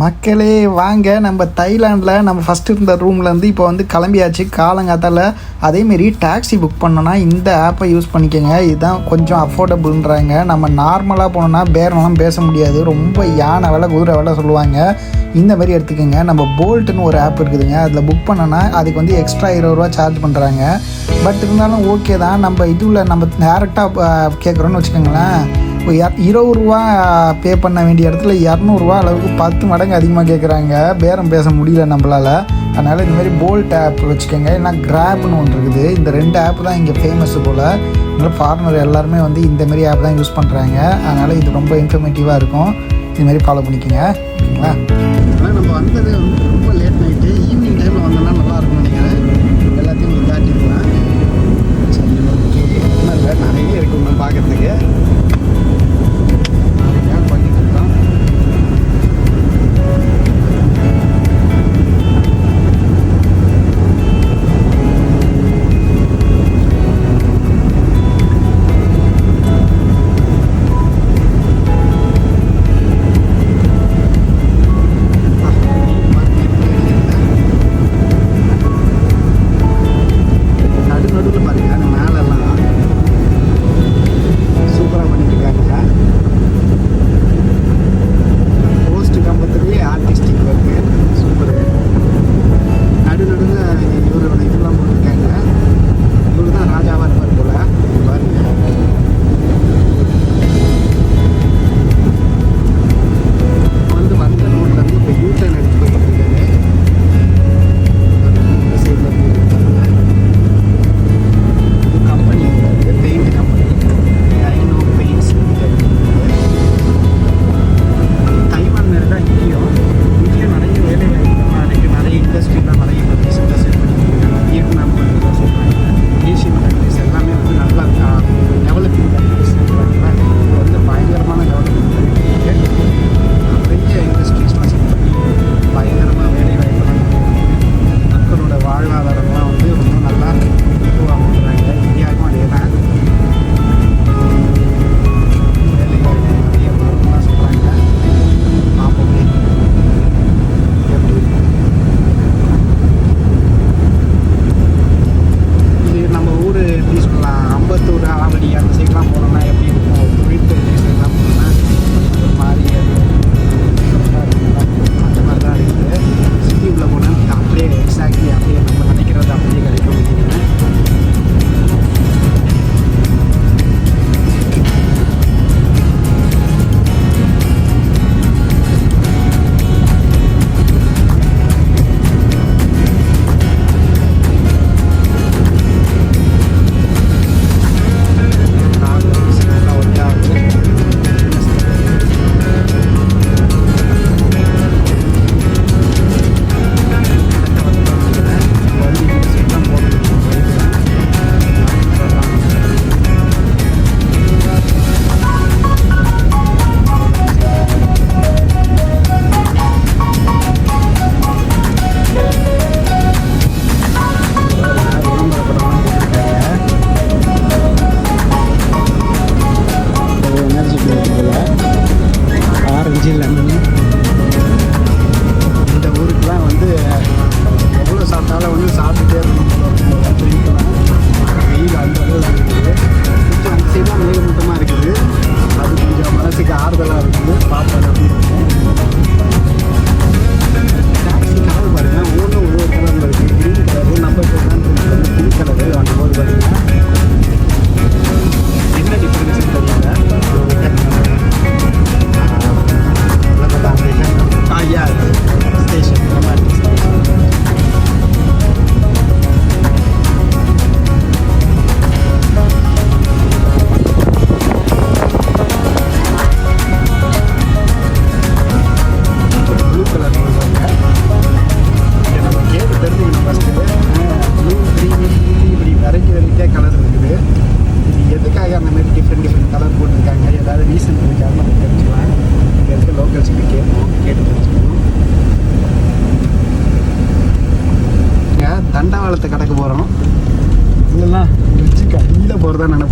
மக்களே வாங்க. நம்ம தைலாண்டில் நம்ம ஃபஸ்ட்டு இருந்த ரூம்லேருந்து இப்போ வந்து கிளம்பியாச்சு. காலங்காத்தால் அதேமாரி டாக்ஸி புக் பண்ணோன்னா இந்த ஆப்பை யூஸ் பண்ணிக்கோங்க. இதுதான் கொஞ்சம் அஃபோர்டபுள்ன்றாங்க நம்ம நார்மலாக போனோன்னா பேரெல்லாம் பேச முடியாது. ரொம்ப யானை வேலை குதிரை வேலை சொல்லுவாங்க. இந்த மாதிரி எடுத்துக்கோங்க. நம்ம போல்ட்டுன்னு ஒரு ஆப் இருக்குதுங்க. அதில் புக் பண்ணோன்னா அதுக்கு வந்து எக்ஸ்ட்ரா இருபது ரூபா சார்ஜ் பண்ணுறாங்க பட் இருந்தாலும் ஓகே தான். நம்ம இதுவில் நம்ம டேரெக்டாக கேட்குறோன்னு வச்சுக்கோங்களேன். இருபது ரூபா பே பண்ண வேண்டிய இடத்துல இரநூறுவா அளவுக்கு பத்து மடங்கு அதிகமாக கேட்குறாங்க பேரம் பேச முடியல நம்மளால். அதனால் இந்தமாரி போல்ட் ஆப் வச்சுக்கோங்க. ஏன்னா கிராப்னு ஒன்று இருக்குது. இந்த ரெண்டு ஆப் தான் இங்கே ஃபேமஸ் போல். அதனால் ஃபாரினர் எல்லாருமே வந்து இந்தமாரி ஆப் தான் யூஸ் பண்ணுறாங்க அதனால் இது ரொம்ப இன்ஃபர்மேட்டிவாக இருக்கும். இதுமாரி ஃபாலோ பண்ணிக்கோங்க. ஓகேங்களா? நம்ம வந்தது வந்து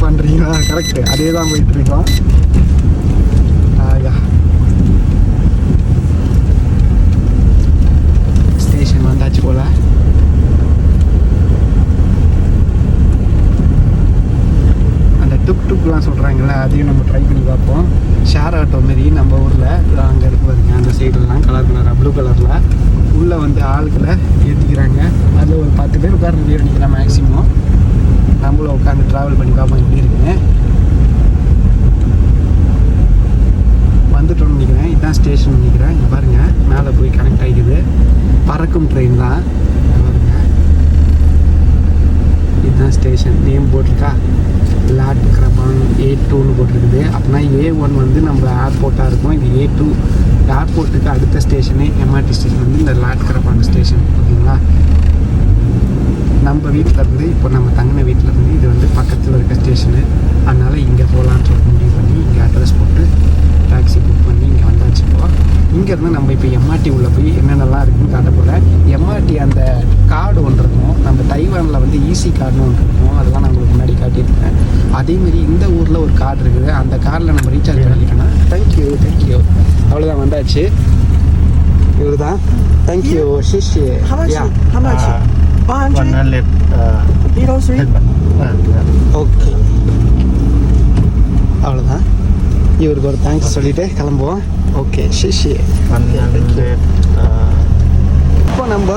பண்ணுறீங்களா கரெக்டு அதே தான் போயிட்டுருக்கோம். ஸ்டேஷன் வந்தாச்சு போல். அந்த டுக் டுக்லாம் சொல்கிறாங்கல்ல அதையும் நம்ம ட்ரை பண்ணி பார்ப்போம். ஷேர் ஆட்டோ மாரி நம்ம ஊரில் அங்கே இருக்கு பாருங்க அந்த சைடுலாம் கலர் கலராக ப்ளூ கலரில் உள்ளே வந்து ஆளுக்களை ஏற்றிக்கிறாங்க அதில் ஒரு பத்து பேர் உட்கார வீடு நிற்கிறேன் மேக்ஸிமம் நம்மளும் உட்காந்து ட்ராவல் பண்ணி பார்ப்போம் எப்படி இருக்குன்னு. வந்துட்டோம்னு நினைக்கிறேன். இதுதான் ஸ்டேஷன் நினைக்கிறேன். இங்கே பாருங்கள் மேலே போய் கனெக்ட் ஆகிக்குது பறக்கும் ட்ரெயின் தான். பாருங்க. இதுதான் ஸ்டேஷன் நேம் போட்டிருக்கா? லாட் கிரபான் ஏ டூன்னு போட்டிருக்குது. அப்படின்னா ஏ ஒன் வந்து நம்ம ஏர்போர்ட்டாக இருக்கும். இது ஏ டூ ஏர்போர்ட்டுக்கு அடுத்த ஸ்டேஷனு எம்ஆர்டி ஸ்டேஷன் வந்து இந்த லாட் கிரபான் ஸ்டேஷன் ஓகேங்களா? நம்ம வீட்டில் இருந்து இப்போ நம்ம தங்கின வீட்டில் இருந்து இது வந்து பக்கத்தில் இருக்க ஸ்டேஷனு அதனால் இங்கே போகலான்னு சொல்லிட்டு முடிவு பண்ணி இங்கே அட்ரஸ் போட்டு டாக்ஸி புக் பண்ணி இங்கே வந்தாச்சு இப்போ. இங்கேருந்து நம்ம இப்போ எம்ஆர்டி உள்ளே போய் என்னென்னலாம் இருக்குன்னு காட்ட போகிறேன் எம்ஆர்டி அந்த கார்டு ஒன்று இருக்கும். நம்ம தைவானில் வந்து ஈசி கார்டுன்னு ஒன்று இருக்கும். அதெல்லாம் நான் உங்களுக்கு முன்னாடி காட்டியிருக்கேன். அதேமாரி இந்த ஊரில் ஒரு கார்டு இருக்குது. அந்த கார்டில் நம்ம ரீசார்ஜ் பண்ணிக்கணும் தேங்க்யூ தேங்க்யூ அவ்வளோதான் வந்தாச்சு. இவர் தான் தேங்க்யூ ஷிஷ்? Yeah Uh, 100? 100 uh, three? Okay அவ்வளோதான் இவருக்கு ஒரு தேங்க்ஸ் சொல்லிட்டு கிளம்புவோம். ஓகே ஷிஷி 100 uh, இப்போ நம்ம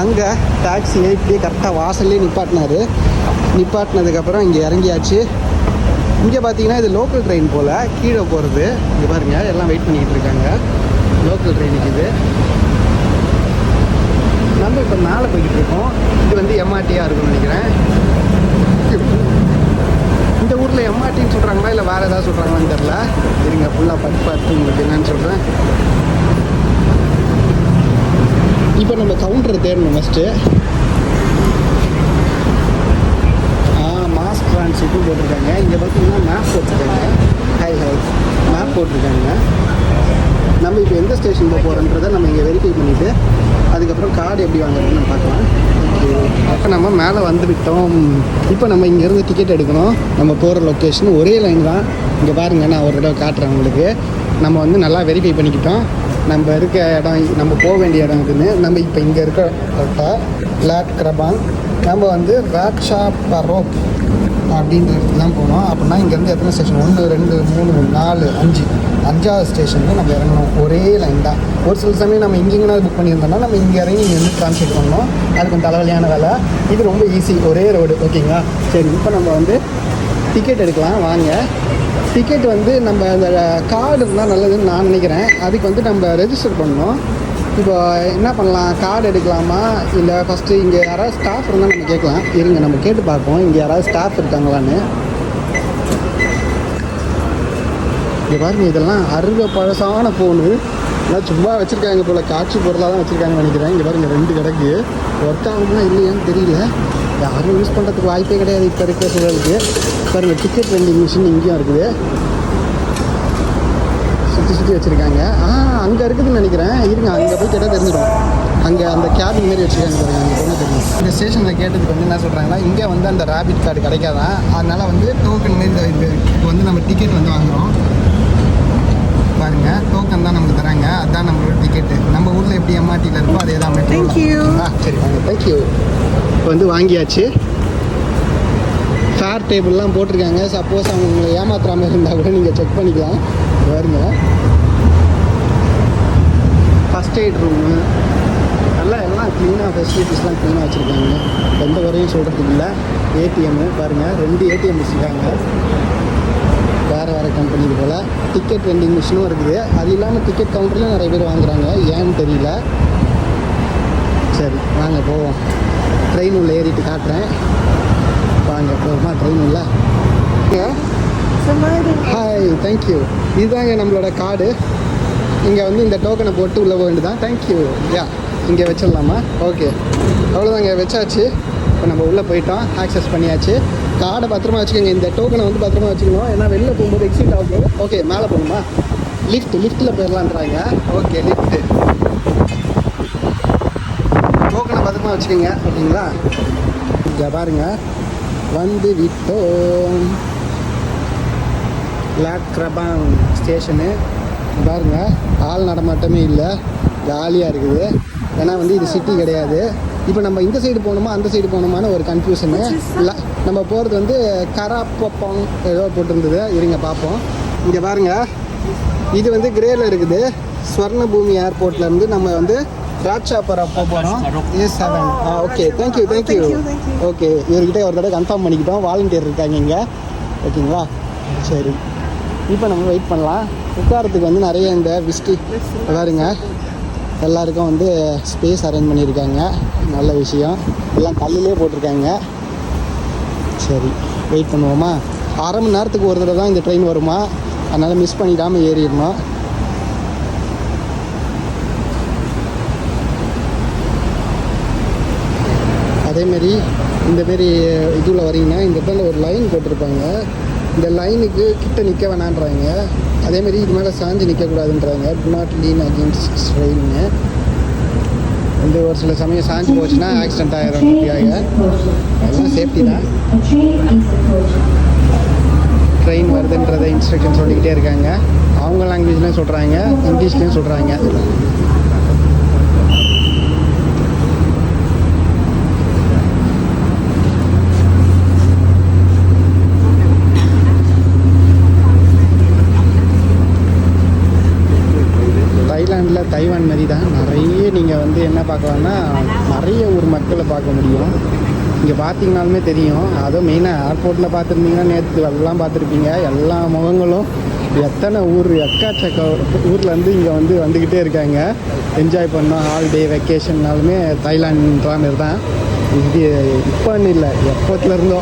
அங்கே டாக்ஸி இப்படியே கரெக்டாக வாசல்லே நிப்பாட்டினாரு. நிப்பாட்டினதுக்கப்புறம் இங்கே இறங்கியாச்சு. இங்கே பார்த்தீங்கன்னா இது லோக்கல் ட்ரெயின் போல் கீழே போகிறது இங்கே பாருங்க எல்லாம் வெயிட் பண்ணிக்கிட்டு இருக்காங்க. லோக்கல் ட்ரெயினுக்கு இது. வந்து இப்போ மேலே போய்கிட்டு இருக்கோம். இது வந்து எம்ஆர்டியாக இருக்கும்னு நினைக்கிறேன். இந்த ஊரில் எம்ஆர்டின்னு சொல்கிறாங்களா இல்லை வேறு ஏதாவது சொல்கிறாங்களான்னு தெரில இருங்க ஃபுல்லாக பட்டு பார்த்து உங்களுக்கு என்னன்னு சொல்கிறேன் இப்போ நம்ம கவுண்டர் தேடணும் ஃபஸ்ட்டு மாஸ் ட்ரான்ஸிட்டும் போட்டிருக்காங்க. இங்கே பார்த்தீங்கன்னா மேப் போட்டிருக்காங்க. ஹை ஹாய் மேப் போட்டிருக்காங்க. நம்ம இப்போ எந்த ஸ்டேஷன் போக போகிறோன்றதை நம்ம இங்கே வெரிஃபை பண்ணிவிட்டு அதுக்கப்புறம் கார்டு எப்படி வாங்குறதுன்னு நம்ம பார்க்கலாம். ஓகே அப்போ நம்ம மேலே வந்து விட்டோம். இப்போ நம்ம இங்கேருந்து டிக்கெட் எடுக்கணும். நம்ம போகிற லொக்கேஷன் ஒரே லைன் தான். இங்கே பாருங்கள் நான் ஒரு தடவை காட்டுறேன் உங்களுக்கு. நம்ம வந்து நல்லா வெரிஃபை பண்ணிக்கிட்டோம். நம்ம இருக்க இடம் நம்ம போக வேண்டிய இடம் இதுன்னு நம்ம இப்போ இங்கே இருக்க லேட் கிரபாங் நம்ம வந்து ராட்ஷா பரோக் அப்படின்றதுக்கு தான் போனோம். அப்படின்னா இங்கேருந்து எத்தனை ஸ்டேஷன் ஒன்று ரெண்டு மூணு நாலு அஞ்சு. அஞ்சாவது ஸ்டேஷனுக்கு நம்ம இறங்கணும். ஒரே லைன் தான். ஒரு சில சமயம் நம்ம இங்கேங்கன்னா புக் பண்ணியிருந்தோம்னா நம்ம இங்கே இறங்கி இங்கே வந்து ட்ரான்ஸ்லேட் பண்ணணும். அது கொஞ்சம் தலைவலியான வேலை. இது ரொம்ப ஈஸி ஒரே ரோடு ஓகேங்களா சரி இப்போ நம்ம வந்து டிக்கெட் எடுக்கலாம். வாங்க. டிக்கெட் வந்து நம்ம அந்த கார்டு இருந்தால் நல்லதுன்னு நான் நினைக்கிறேன். அதுக்கு வந்து நம்ம ரெஜிஸ்டர் பண்ணணும். இப்போ என்ன பண்ணலாம்? கார்டு எடுக்கலாமா? இல்லை ஃபஸ்ட்டு இங்கே யாராவது ஸ்டாஃப் இருந்தால் நம்ம கேட்கலாம். இருங்க நம்ம கேட்டு பார்ப்போம். இங்கே யாராவது ஸ்டாஃப் இருக்காங்களான்னு. இங்கே பாருங்க இதெல்லாம் அருக பழசான ஃபோனு எல்லாம் சும்மா வச்சுருக்காங்க போல். காட்சி பொருளாக தான் வச்சுருக்காங்கன்னு நினைக்கிறேன். இங்கே பாருங்கள் ரெண்டு கிடக்கு. ஒர்க் ஆகுமா இல்லையான்னு தெரியல. யாரும் யூஸ் பண்ணுறதுக்கு வாய்ப்பே கிடையாது இப்போ இருக்கிற சூழலுக்கு. பாருங்கள் டிக்கெட் வெண்டிங் மிஷின் இங்கேயும் இருக்குது. சுற்றி சுற்றி வச்சுருக்காங்க. ஆ அங்கே இருக்குதுன்னு நினைக்கிறேன். இருங்க அங்கே போய் கேட்டால் தெரிஞ்சிடும். அங்கே அந்த கேபின் மாரி வச்சுருக்காங்க பாருங்க அங்கே போனால் தெரியும். இந்த ஸ்டேஷனில் கேட்டதுக்கு வந்து என்ன சொல்கிறாங்கன்னா இங்கே வந்து அந்த ரேபிட் கார்டு கிடைக்காதான் அதனால் வந்து டோக்கன் மாரி இது இப்போ வந்து நம்ம டிக்கெட் வந்து வாங்குறோம். பாருங்க டோக்கன் தான் நமக்கு தராங்க. அதான் நம்மளோட டிக்கெட்டு நம்ம ஊரில் எப்படி எம்ஆர்டியில் இருக்கோ அதே தான் you. ஆ சரி வாங்க. தேங்க்யூ இப்போ வந்து வாங்கியாச்சு. ஃபேர் டேபிள்லாம் போட்டிருக்காங்க. சப்போஸ் அவங்க உங்களை ஏமாத்துறாம இருந்தால் கூட நீங்கள் செக் பண்ணிக்கலாம். பாருங்க. ஃபஸ்ட் எய்ட் ரூமு நல்லா எல்லாம் க்ளீனாக ஃபெசிலிட்டிஸ்லாம் க்ளீனாக வச்சுருக்காங்க. எந்த குறையும் சொல்கிறதுக்கு இல்லை. ஏடிஎம்மு பாருங்கள் ரெண்டு ஏடிஎம் வச்சுருக்காங்க. வேறு வேறு கம்பெனிக்கு போல். டிக்கெட் வெண்டிங் மிஷினும் இருக்குது. அது இல்லாமல் டிக்கெட் கவுண்டர்லேயும் நிறைய பேர் வாங்குறாங்க. ஏன்னு தெரியல. சரி வாங்க போவோம். ட்ரெயின் உள்ள ஏறிட்டு காட்டுறேன். வாங்க போகுமா ட்ரெயின் உள்ள. ஹாய் தேங்க்யூ இதுதாங்க நம்மளோட கார்டு. இங்கே வந்து இந்த டோக்கனை போட்டு உள்ளே போக வேண்டியதான் தேங்க்யூ யா இங்கே வச்சிடலாமா? ஓகே அவ்வளோதாங்க வச்சாச்சு. இப்போ நம்ம உள்ளே போயிட்டோம். ஆக்சஸ் பண்ணியாச்சு. கார்டை பத்திரமா வச்சுக்கோங்க. இந்த டோக்கனை வந்து பத்திரமா வச்சுக்கணும். ஏன்னா வெளில போகும்போது எக்ஸிட் ஆகும். ஓகே மேலே போகணுமா? லிஃப்ட் லிஃப்ட்டில் போயிடலான்றாங்க ஓகே லிஃப்ட்டு டோக்கனை பத்திரமா வச்சுக்கோங்க. ஓகேங்களா இங்கே பாருங்க. வந்து விட்டோம். லாட் கிரபாங் ஸ்டேஷனு பாருங்க ஆள் நடமாட்டமே இல்லை. ஜாலியாக இருக்குது. ஏன்னா வந்து இது சிட்டி கிடையாது. இப்போ நம்ம இந்த சைடு போகணுமா அந்த சைடு போகணுமான்னு ஒரு கன்ஃபியூஷனு இல்லை நம்ம போகிறது வந்து கராப்பப்பம் ஏதோ போட்டிருந்தது. இருங்க பார்ப்போம். இங்கே பாருங்க. இது வந்து கிரேல இருக்குது. ஸ்வர்ண பூமி ஏர்போர்ட்லேருந்து நம்ம வந்து ராட்சாப்பரா போக போகிறோம் A seven ah okay thank you thank you okay இவர்கிட்ட ஒரு தடவை கன்ஃபார்ம் பண்ணிக்கிட்டோம். வாலண்டியர் இருக்காங்க இங்கே. ஓகேங்களா சரி. இப்போ நம்ம வெயிட் பண்ணலாம். உட்காரத்துக்கு வந்து நிறைய இந்த விஸ்டி பாருங்க. எல்லாருக்கும் வந்து ஸ்பேஸ் அரேஞ்ச் பண்ணியிருக்காங்க. நல்ல விஷயம். எல்லாம் கல்லிலே போட்டிருக்காங்க. சரி வெயிட் பண்ணுவோமா? அரை மணி நேரத்துக்கு ஒரு தடவை தான் இந்த ட்ரெயின் வருமா? அதனால் மிஸ் பண்ணிடாமல் ஏறிடணும். அதேமாரி இந்தமாரி இதில் வரீங்கன்னா இந்த இடத்துல ஒரு லைன் போட்டிருப்பாங்க. இந்த லைனுக்கு கிட்ட நிற்க வேணான்றாங்க அதேமாரி இது மேலே சாஞ்சு நிற்கக்கூடாதுன்றாங்க டு நாட் லீன் அகேன்ஸ்ட் ட்ரெயின்னு வந்து ஒரு சில சமயம் சாஞ்சு போச்சுன்னா ஆக்சிடென்ட் ஆகிடும் எல்லாம் சேஃப்டி தான். ட்ரெயின் வருதுன்றதை இன்ஸ்ட்ரக்ஷன் சொல்லிக்கிட்டே இருக்காங்க. அவங்க லாங்குவேஜ்லேயும் சொல்கிறாங்க இங்கிலீஷ்லேயும் சொல்கிறாங்க மாதிரி தான் நிறைய நீங்கள் வந்து என்ன பார்க்கலாம்னா நிறைய ஊர் மக்களை பார்க்க முடியும். இங்கே பார்த்தீங்கனாலுமே தெரியும். அதுவும் மெயினாக ஏர்போர்ட்டில் பார்த்துருந்தீங்கன்னா நேற்று எல்லாம் பார்த்துருப்பீங்க. எல்லா முகங்களும் எத்தனை ஊர் எக்காச்சக்க ஊர்லேருந்து இங்கே வந்து வந்துக்கிட்டே இருக்காங்க. என்ஜாய் பண்ணோம். ஹாலிடே வெக்கேஷன்னாலுமே தாய்லாண்டுன்ற மாதிரி தான் இது இப்போன்னு இல்லை எப்போத்துலேருந்தோ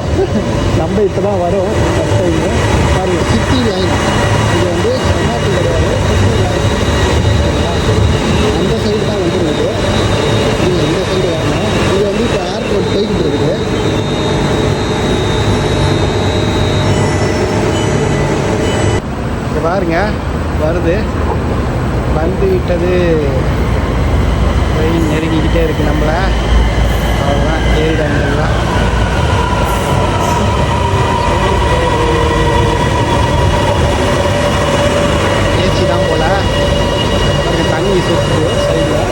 நம்ம இப்போ தான் வரோம் ஃபஸ்ட் டைம் சிட்டி லைன் இது வந்து எம்ஆர்டி கிடையாது சிட்டி லைன் அந்த சைடு தான் வந்துருக்குது இது இந்த சைடு வரணும் இது வந்து இப்போ ஏர்போர்ட் போய்கிட்டு இருக்குது பாருங்க வருது. வந்து விட்டது ட்ரெயின் நெருங்கிக்கிட்டே இருக்குது நம்மளை. அவ்வளோதான் ஏறிடாங்கலாம் ஏசி தான் போல். தண்ணி சுற்றுது சைடில் சரி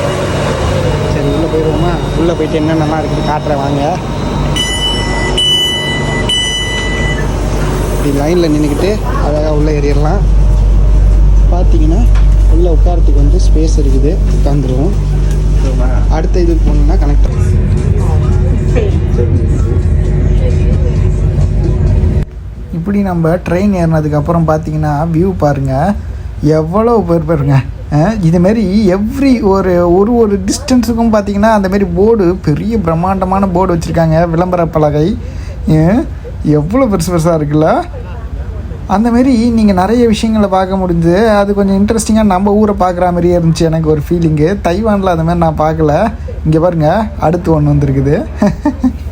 போயிடுவோமா உள்ளே போயிட்டு என்னென்னலாம் இருக்குது காட்டுறேன் வாங்க. இப்படி லைனில் நின்றுக்கிட்டு அழகாக உள்ளே ஏறிடலாம். பார்த்தீங்கன்னா உள்ளே உட்காரத்துக்கு வந்து ஸ்பேஸ் இருக்குது. உட்காந்துருவோம் அடுத்த இதுக்கு போகணுன்னா கனெக்ட் இப்படி நம்ம ட்ரெயின் ஏறினதுக்கப்புறம் பார்த்தீங்கன்னா வியூ பாருங்கள் எவ்வளோ பேர் பாருங்கள் இதுமாரி எவ்ரி ஒரு ஒரு ஒரு டிஸ்டன்ஸுக்கும் பார்த்தீங்கன்னா அந்தமாரி போர்டு பெரிய பிரம்மாண்டமான போர்டு வச்சுருக்காங்க விளம்பர பலகை. எவ்வளோ பெருசு பெருசாக இருக்குல்ல? அந்தமாரி நீங்கள் நிறைய விஷயங்களை பார்க்க முடிஞ்சது அது கொஞ்சம் இன்ட்ரெஸ்டிங்காக நம்ம ஊரை பார்க்குற மாதிரியே இருந்துச்சு எனக்கு ஒரு ஃபீலிங்கு தைவானில் அந்தமாதிரி நான் பார்க்கல. இங்கே பாருங்கள் அடுத்து ஒன்று வந்திருக்குது.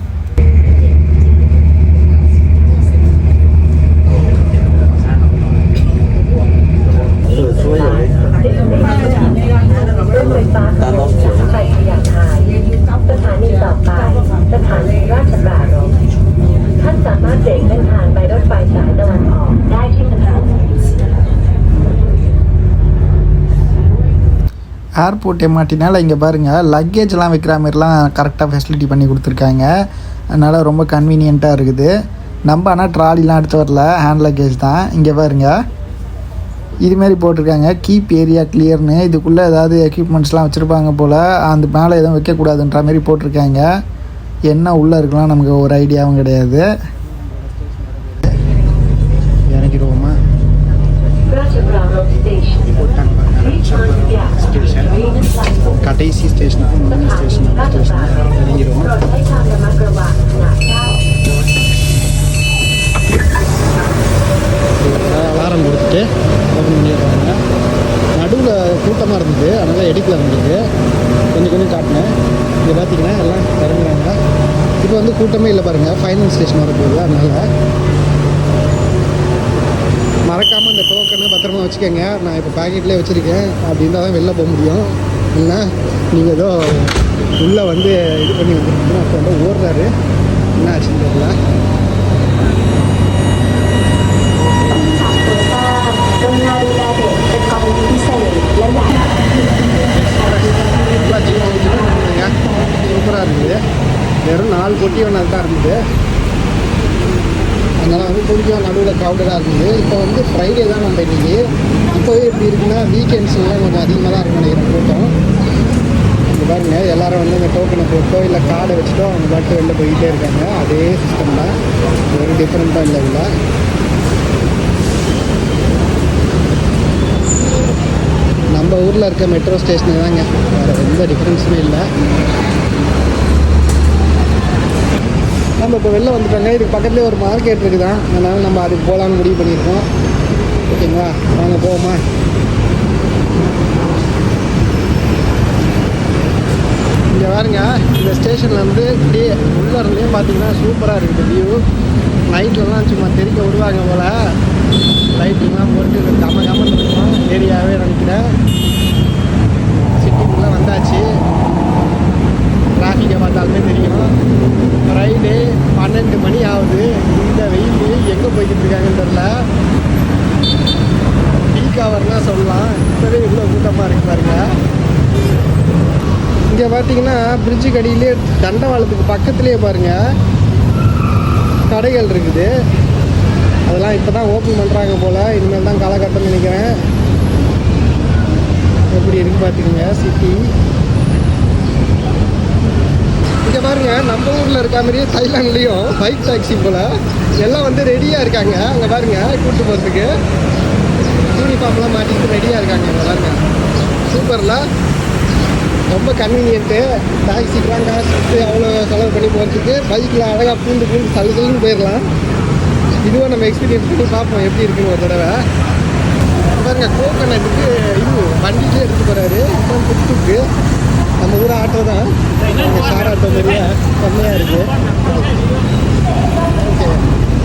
ஏர்போர்ட் எம்ஆர்டினால இங்கே பாருங்கள் லக்கேஜ்லாம் வைக்கிற மாதிரிலாம் கரெக்டாக ஃபெசிலிட்டி பண்ணி கொடுத்துருக்காங்க. அதனால் ரொம்ப கன்வீனியண்ட்டாக இருக்குது. நம்ம ஆனால் ட்ராலிலாம் எடுத்து வரல ஹேண்ட் லக்கேஜ் தான். இங்கே பாருங்கள் இதுமாரி போட்டிருக்காங்க. கீப் ஏரியா கிளியர்னு இதுக்குள்ளே ஏதாவது எக்யூப்மெண்ட்ஸ்லாம் வச்சுருப்பாங்க போல் அந்த மேலே எதுவும் வைக்கக்கூடாதுன்ற மாதிரி போட்டிருக்காங்க. என்ன உள்ளே இருக்கலாம் நமக்கு ஒரு ஐடியாவும் கிடையாது. கூட்டமாக இருந்தது. அதனால் எடுக்கல இருந்தது கொஞ்சம் கொஞ்சம் காட்டினேன். இங்கே பார்த்தீங்கன்னா எல்லாம் இறங்குறாங்க. இப்போ வந்து கூட்டமே இல்லை பாருங்கள் ஃபைனல் ஸ்டேஷன் வரப்போகுது அதனால் மறக்காமல் இந்த டோக்கனை பத்திரமா வச்சுக்கோங்க. நான் இப்போ பாக்கெட்லேயே வச்சுருக்கேன். அப்படி இருந்தால் தான் வெளில போக முடியும். இல்லைன்னா நீங்கள் ஏதோ உள்ளே வந்து இது பண்ணி வந்துருக்கீங்கன்னா அப்போ வந்து ஓடுறாரு. என்ன ஆச்சுன்னு தெரியல. தான் இருந்தது. அதனால் வந்து கொஞ்சம் நடுவில் க்ரௌடடாக இருந்தது. இப்போ வந்து ஃப்ரைடே தான் நம்ம இன்றைக்கி இப்போவே எப்படி இருக்குன்னா வீக்கெண்ட்ஸ்லாம் கொஞ்சம் அதிகமாக தான் இருக்கும் நினைக்கிறேன். கூட்டம். இங்கே பாருங்க எல்லாரும் வந்து இந்த டோக்கனை போட்டோ இல்லை கார்டை வச்சுட்டோ அவங்க பாட்டு வெளில போயிட்டே இருக்காங்க. அதே சிஸ்டம் தான். ஒரு டிஃப்ரெண்ட்டாக இல்லை இல்லை நம்ம ஊரில் இருக்க மெட்ரோ ஸ்டேஷனு தாங்க. வேறு எந்த டிஃப்ரென்ஸுமே இல்லை. நம்ம இப்போ வெளில வந்துட்டாங்க. இதுக்கு பக்கத்துலேயே ஒரு மார்க்கெட் இருக்குதான் அதனால் நம்ம அதுக்கு போகலான்னு முடிவு பண்ணியிருக்கோம். ஓகேங்களா? வாங்க போவோமா? இங்கே பாருங்க. இந்த ஸ்டேஷன்லேருந்து இப்படியே உள்ளே இருந்தே பார்த்தீங்கன்னா சூப்பராக இருக்குது வியூ நைட்லலாம் சும்மா தெறிக்க விடுவாங்க போல். லைட்லாம் போட்டு கம கமன்னு இருக்கும் ஏரியாவே நினைக்கிறேன். சிட்டிக்குள்ளே வந்தாச்சு. டிராஃபிக்கை பார்த்தாலுமே தெரியும். ஃப்ரைடே பன்னெண்டு மணி ஆகுது. இந்த வெயில் எங்கே போய்கிட்டு இருக்காங்கன்னு தெரில பீக் ஹவர்லாம் சொல்லலாம். இப்போவே இவ்வளோ கூட்டமாக இருக்கு பாருங்க. இங்கே பார்த்தீங்கன்னா பிரிட்ஜு கடியிலே தண்டவாளத்துக்கு பக்கத்துலேயே பாருங்கள் கடைகள் இருக்குது. அதெல்லாம் இப்போ தான் ஓப்பன் பண்ணுறாங்க போல். இனிமேல் தான் காலகட்டம் நினைக்கிறேன். எப்படி இருக்குது பார்த்துக்கோங்க சிட்டி இங்கே பாருங்க நம்ம ஊரில் இருக்க மாதிரியே தைலாண்ட்லேயும் பைக் டாக்ஸி போல் எல்லாம் வந்து ரெடியாக இருக்காங்க. அங்கே பாருங்க கூட்டு போகிறதுக்கு யூனிஃபார்ம்லாம் மாட்டிக்கிட்டு ரெடியாக இருக்காங்க அங்கே பாருங்க. சூப்பரில் ரொம்ப கன்வீனியன்ட்டு டாக்ஸிக்கெலாம் காசு கொடுத்து அவ்வளோ செலவு பண்ணி போகிறதுக்கு பைக்கில் அழகாக பூந்து பூந்து தள்ளு தள்ளுன்னு போயிடலாம் இதுவும் நம்ம எக்ஸ்பீரியன்ஸ் பண்ணி பார்ப்போம் எப்படி இருக்குன்னு ஒரு தடவை. பாருங்க கோகனட்டுக்கு இது வண்டியிலே எடுத்து போகிறாரு இப்போ புத்துக்கு நம்ம ஊர் ஆட்டோ தான். இங்கே ஷேர் ஆட்டோ மாதிரியே கம்மியாக இருக்குது ஓகே.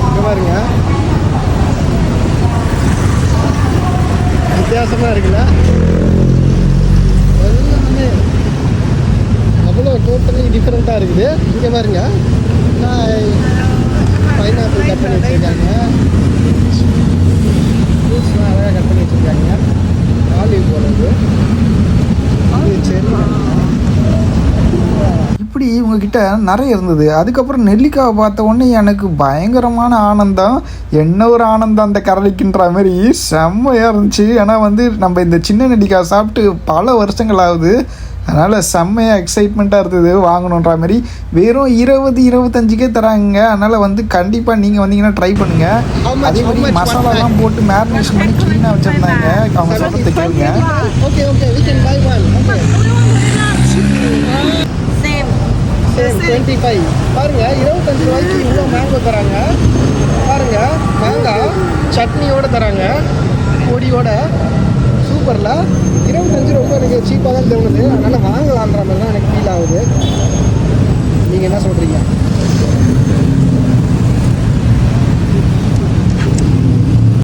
இங்கே பாருங்க. வித்தியாசமாக இருக்குல்ல? எல்லாமே அவ்வளோ டோட்டலி டிஃப்ரெண்ட்டாக இருக்குது. இங்கே பாருங்க. பைனாப்பிள் கட் பண்ணி வச்சுருக்காங்க. ஃப்ரூட்ஸ்லாம் அழகாக கட் பண்ணி வச்சுருக்காங்க. ஆலிவ் போடுறது இது சரி இப்படி இவங்கக்கிட்ட நிறைய இருந்தது. அதுக்கப்புறம் நெல்லிக்காவை பார்த்த உடனே எனக்கு பயங்கரமான ஆனந்தம். என்ன ஒரு ஆனந்தம் அந்த கரளிக்குன்ற மாதிரி. செம்மையாக இருந்துச்சு. ஏன்னா வந்து நம்ம இந்த சின்ன நெல்லிக்காய் சாப்பிட்டு பல வருஷங்கள் ஆகுது. அதனால் செம்மையாக எக்ஸைட்மெண்ட்டாக இருந்தது வாங்கணுன்ற மாதிரி. வெறும் இருபது இருபத்தஞ்சுக்கே தராங்க. அதனால் வந்து கண்டிப்பாக நீங்கள் வந்தீங்கன்னா ட்ரை பண்ணுங்கள் அதே மாதிரி மசாலாலாம் போட்டு மேரினேஷன் பண்ணி க்ளீனாக வச்சுருந்தாங்க. அவங்க சொல்கிறது கேளுங்க okay okay we can buy one okay Same. Same twenty five பாருங்கள் இருபத்தஞ்சி ரூபாய்க்கு இவ்வளோ மேங்கோ தராங்க. பாருங்கள் மேங்காய் சட்னியோடு தராங்க. பொடியோட. சூப்பரில். இருபத்தஞ்சி ரொம்ப எனக்கு சீப்பாக தான் தோணுது. அதனால் வாங்கலான்ற மாதிரி தான் எனக்கு ஃபீல் ஆகுது. நீங்கள் என்ன சொல்கிறீங்க